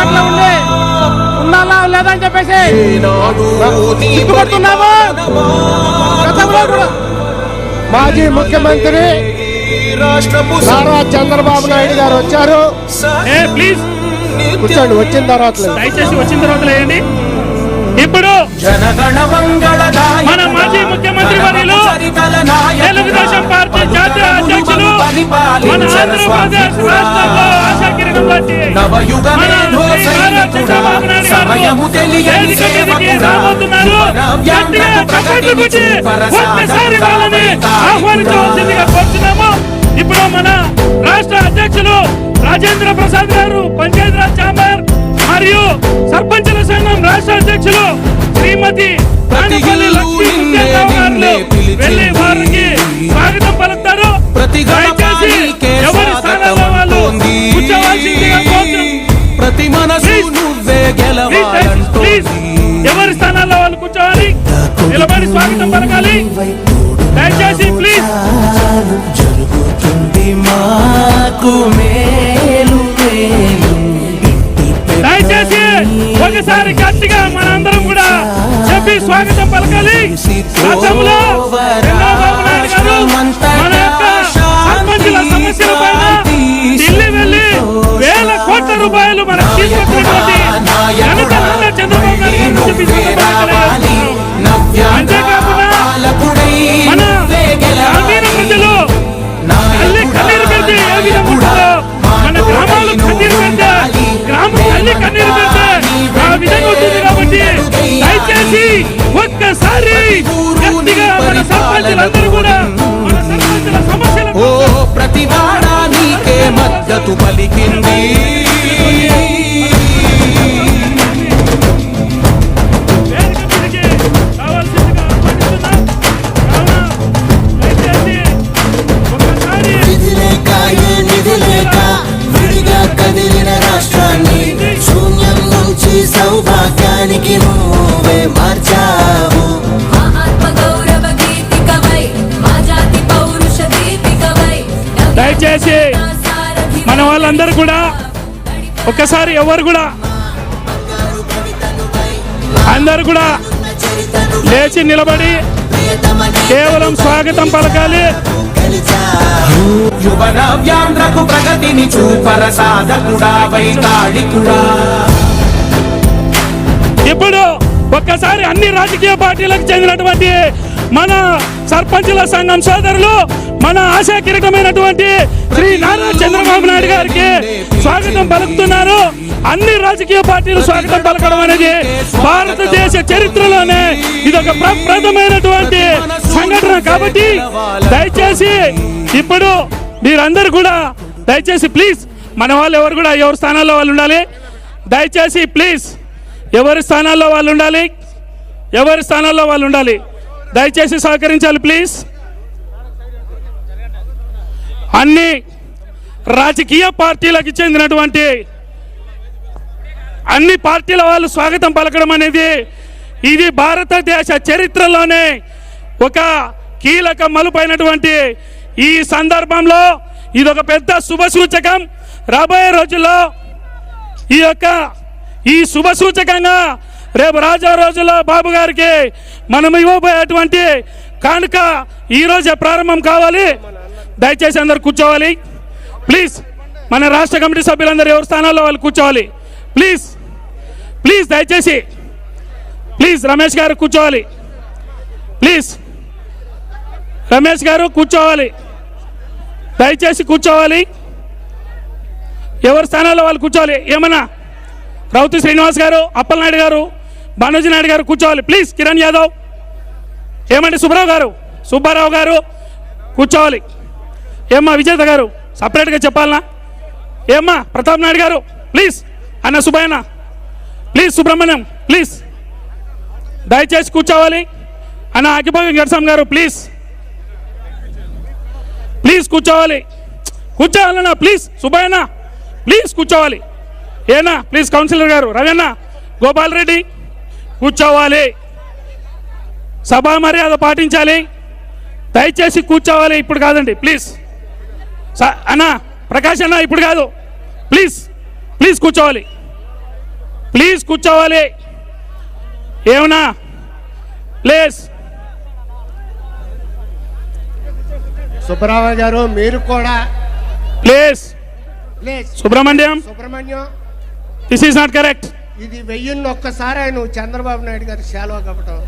అందుబాటులో ఉండి. ఉండాలా లేదని చెప్పేసి. గుర్తుపడుతున్నాము గతంలో కూడా. మాజీ ముఖ్యమంత్రి నారా చంద్రబాబు నాయుడు గారు వచ్చారు. ఏ ప్లీజ్. కూర్చోండి వచ్చిన తర్వాత లేదు. దయచేసి వచ్చిన తర్వాత లేయండి. ఇప్పుడు మన మాజీ ముఖ్యమంత్రి వర్యులు తెలుగుదేశం పార్టీ జాతీయ అధ్యక్షులు మన ఆంధ్రప్రదేశ్ రాష్ట్రంలో ఆహ్వానించవలసిందిగా కోరుతున్నాము. ఇప్పుడు మన రాష్ట్ర అధ్యక్షులు రాజేంద్ర ప్రసాద్ గారు పంచాయతీరాజ్ ఛాంబర్ మరియు సర్పంచుల సంఘం రాష్ట్ర అధ్యక్షులు శ్రీమతి వెళ్ళి వారికి ఒకసారి గట్టిగా మనందరం కూడా చెప్పి స్వాగతం పలకాలి. గతంలో చంద్రబాబు నాయుడు గారు మన యొక్క సర్పంచుల సమస్యల పైన ఢిల్లీ వెళ్ళి వేల కోట్ల రూపాయలు మనకు తీసుకొచ్చినటువంటి చంద్రబాబు నాయుడు ఉంటుంది దయచేసి ఒక్కసారి గట్టిగా మన సర్పంచులందరూ కూడా మన సర్పంచుల ఓ ప్రతి నీకే మద్దతు పలికింది. ఒక్కసారి ఎవరు కూడా అందరు కూడా లేచి నిలబడి కేవలం స్వాగతం పలకాలి. ప్రగతిని చూపర సాధకుడా వైతాళికుడా. ఇప్పుడు ఒక్కసారి అన్ని రాజకీయ పార్టీలకు చెందినటువంటి మన సర్పంచుల సంఘం సోదరులు మన ఆశా కిరీటమైనటువంటి శ్రీ నారా చంద్రబాబు నాయుడు గారికి స్వాగతం పలుకుతున్నారు. అన్ని రాజకీయ పార్టీలు స్వాగతం పలకడం అనేది భారతదేశ చరిత్రలోనే ఇది ఒక ప్రప్రదమైనటువంటి సంఘటన కాబట్టి దయచేసి ఇప్పుడు మీరందరూ కూడా దయచేసి ప్లీజ్ మన వాళ్ళు ఎవరు కూడా ఎవరి స్థానాల్లో వాళ్ళు ఉండాలి. దయచేసి ప్లీజ్ ఎవరి స్థానాల్లో వాళ్ళు ఉండాలి? ఎవరి స్థానాల్లో వాళ్ళు ఉండాలి? దయచేసి సహకరించాలి ప్లీజ్ అన్ని రాజకీయ పార్టీలకు చెందినటువంటి అన్ని పార్టీల వాళ్ళు స్వాగతం పలకడం అనేది ఇది భారతదేశ చరిత్రలోనే ఒక కీలక మలుపైనటువంటి ఈ సందర్భంలో ఇది ఒక పెద్ద శుభ సూచకం. రాబోయే రోజుల్లో ఈ యొక్క ఈ శుభ సూచకంగా రేపు రాజా రోజుల్లో బాబు గారికి మనం ఇవ్వబోయేటువంటి కానుక ఈరోజే ప్రారంభం కావాలి. దయచేసి అందరు కూర్చోవాలి. ప్లీజ్ మన రాష్ట్ర కమిటీ సభ్యులందరూ ఎవరి స్థానాల్లో వాళ్ళు కూర్చోవాలి. ప్లీజ్ ప్లీజ్ దయచేసి ప్లీజ్ రమేష్ గారు కూర్చోవాలి. ప్లీజ్ రమేష్ గారు కూర్చోవాలి. దయచేసి కూర్చోవాలి. ఎవరి స్థానాల్లో వాళ్ళు కూర్చోవాలి? ఏమన్నా? రౌతి శ్రీనివాస్ గారు అప్పలనాయుడు గారు బానోజీ నాయుడు గారు కూర్చోవాలి. ప్లీజ్ కిరణ్ యాదవ్. ఏమండి సుబ్బారావు గారు? సుబ్బారావు గారు కూర్చోవాలి. ఏమ్మా విజేత గారు? సపరేట్గా చెప్పాలనా? ఏమ్మా ప్రతాప్ నాయుడు గారు? ప్లీజ్ అన్న సుబ్బయ్యన ప్లీజ్ సుబ్రహ్మణ్యం ప్లీజ్. దయచేసి కూర్చోవాలి. అన్న అకిభాగం గడ్సం గారు ప్లీజ్. ప్లీజ్ కూర్చోవాలి. కూర్చోవాలన్నా ప్లీజ్ సుబ్బయ్యన్న. ప్లీజ్ కూర్చోవాలి. ఏనా ప్లీజ్ కౌన్సిలర్ గారు రవన్న గోపాల్ రెడ్డి. కూర్చోవాలి. సభా మర్యాద పాటించాలి. దయచేసి కూర్చోవాలి. ఇప్పుడు కాదండి ప్లీజ్ అన్న ప్రకాష్ అన్న ఇప్పుడు కాదు. ప్లీజ్ ప్లీజ్ కూర్చోవాలి. ప్లీజ్ కూర్చోవాలి. ఏమన్నా? ప్లీజ్ సుబ్బరామయ్య గారు మీరు కూడా. Please please Subrahmanyam. Subrahmanyam. This is not correct ఇది వెయ్యిన్ని ఒక్కసారి నువ్వు చంద్రబాబు నాయుడు గారి శాలువా కప్పటం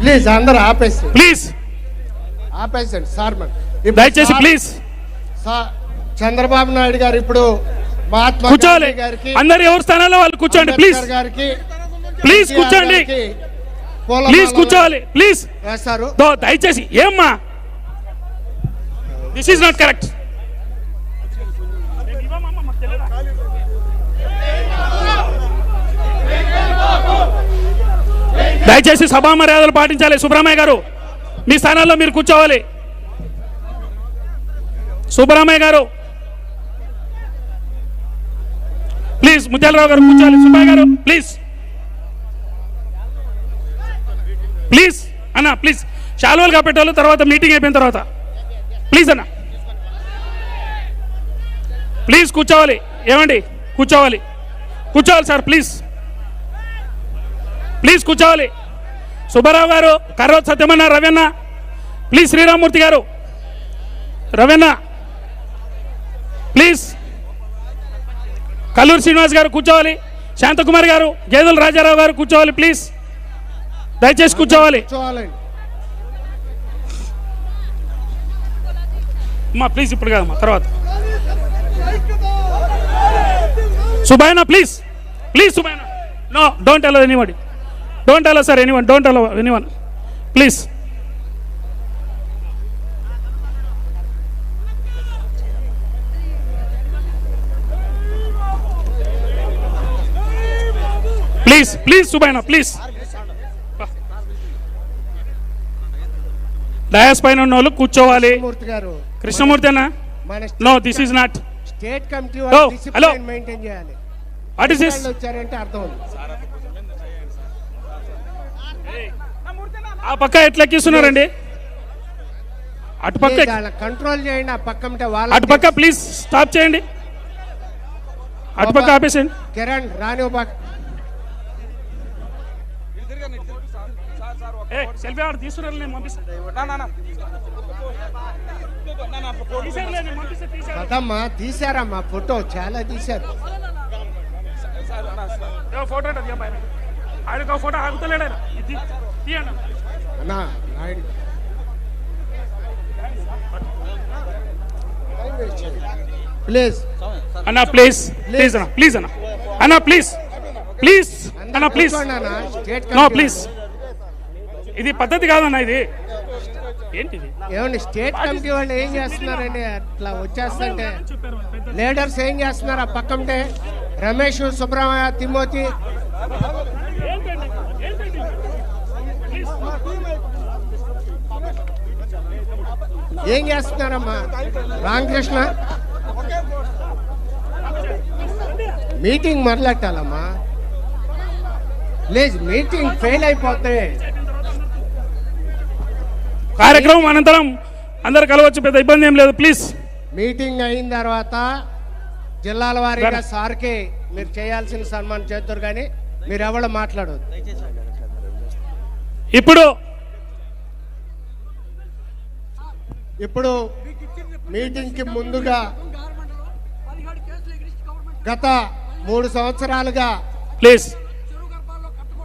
ప్లీజ్ అందరూ ఆపేసి. ప్లీజ్ ఆపేసండి సార్ మరి. దయచేసి ప్లీజ్ సార్ చంద్రబాబు నాయుడు గారు ఇప్పుడు మహాత్మా కూర్చోవాలి. గారికి అందరు ఎవరి స్థానాల్లో వాళ్ళు కూర్చోండి ప్లీజ్ గారికి ప్లీజ్ కూర్చోండి. ప్లీజ్ కూర్చోవాలి ప్లీజ్ వేస్తారు దయచేసి ఏమ్మా? దిస్ ఈజ్ నాట్ కరెక్ట్ దయచేసి సభా మర్యాదలు పాటించాలి. సుబ్రహ్మణ్య గారు మీ స్థానాల్లో మీరు కూర్చోవాలి. సుబ్రహ్మణ్య గారు ప్లీజ్ ముత్యాలరావు గారు కూర్చోవాలి. సుబ్బయ్య గారు ప్లీజ్. ప్లీజ్ అన్న ప్లీజ్. శాలువలు కాపెట్టాలి తర్వాత మీటింగ్ అయిపోయిన తర్వాత. ప్లీజ్ అన్న. ప్లీజ్ కూర్చోవాలి. ఏమండి? కూర్చోవాలి. కూర్చోవాలి సార్ ప్లీజ్. ప్లీజ్ కూర్చోవాలి. సుబ్బారావు గారు కర్రోత్ సత్యమన్న రవీణ ప్లీజ్ శ్రీరామూర్తి గారు. రవీణ ప్లీజ్. కల్లూరు శ్రీనివాస్ గారు కూర్చోవాలి. శాంతకుమార్ గారు గేదెల రాజారావు గారు కూర్చోవాలి ప్లీజ్. దయచేసి కూర్చోవాలి. అమ్మా ప్లీజ్ ఇప్పుడు కాదమ్మా తర్వాత. సుబాయనా please. Please సుబాయనా no don't allow anybody. Don't allow sir anyone don't allow anyone please please please సుబాయనా please dais పైన ఉన్న వాళ్ళు కూర్చోవాలి. కృష్ణమూర్తి అన్న? No this is not state committee చేయాలి. వాట్ ఇస్ దిస్ అర్థం ఆ పక్క ఎట్లా ఎక్కిస్తున్నారండి? అటు పక్క ప్లీజ్ వాళ్ళ కంట్రోల్ చేయండి ఆ పక్క ఉంటే వాళ్ళ అటు పక్క ప్లీజ్ స్టాప్ చేయండి. అటు పక్క ఆపేసేయండి. కిరణ్ రాని సెల్ఫీ ఆడ తీసుకున్నారు నేను పంపిస్తాను తీశారమ్మా ఫోటో చాలా తీశారు. ఫోటో ఒక ఫోటో ఆగుతలేడు ఆయన. ఇది తీయండి అన్నా నాయుడు. ప్లీజ్. అన్న ప్లీజ్. ప్లీజ్ అన్న ప్లీజ్ అన్న. అన్న ప్లీజ్. ప్లీజ్. అన్న ప్లీజ్. State no please. ఇది పద్ధతి కాదన్న ఇది. ఏంటిది? ఏమండి స్టేట్ కమిటీ వాళ్ళు ఏం చేస్తున్నారండి? అట్లా వచ్చేస్తుంటే లీడర్స్ ఏం చేస్తున్నారు ఆ పక్క ఉంటే? రమేష్ సుబ్రహ్మణ్య తిమోతి ప్లీజ్ ఏం చేస్తున్నారమ్మా? రామకృష్ణ? మీటింగ్ మొదలెట్టాలమ్మా? లేదు మీటింగ్ ఫెయిల్ అయిపోతే కార్యక్రమం అనంతరం అందరు కలవచ్చు పెద్ద ఇబ్బంది ఏం లేదు ప్లీజ్ మీటింగ్ అయిన తర్వాత జిల్లాల వారీగా. సార్కి మీరు చేయాల్సిన సన్మానం చేద్దరు కానీ మీరు ఎవరు మాట్లాడదు ఇప్పుడు ఇప్పుడు మీటింగ్కి ముందుగా గత మూడు సంవత్సరాలుగా ప్లీజ్.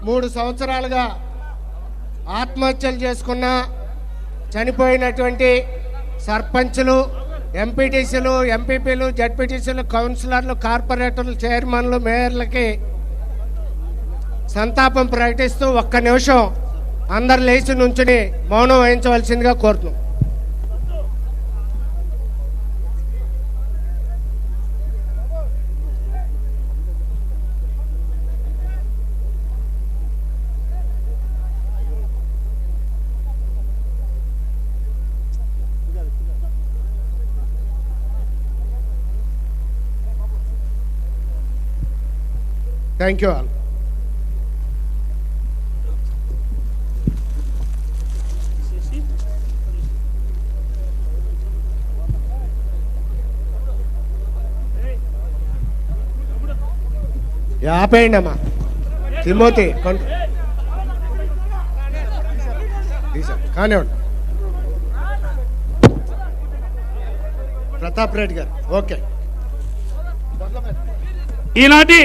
మూడు సంవత్సరాలుగా ఆత్మహత్యలు చేసుకున్న చనిపోయినటువంటి సర్పంచులు ఎంపీటీసీలు ఎంపీపీలు జడ్పీటీసీలు కౌన్సిలర్లు కార్పొరేటర్లు చైర్మన్లు మేయర్లకి సంతాపం ప్రకటిస్తూ ఒక్క నిమిషం అందరు లేచి నుంచుని మౌనం వహించవలసిందిగా కోరుతున్నాం. థ్యాంక్ యూ ఆల్ ఆపేయండి అమ్మా. తిమోతి కొంట- కానివ్వండి. ప్రతాప్ రెడ్డి గారు ఓకే. ఈనాటి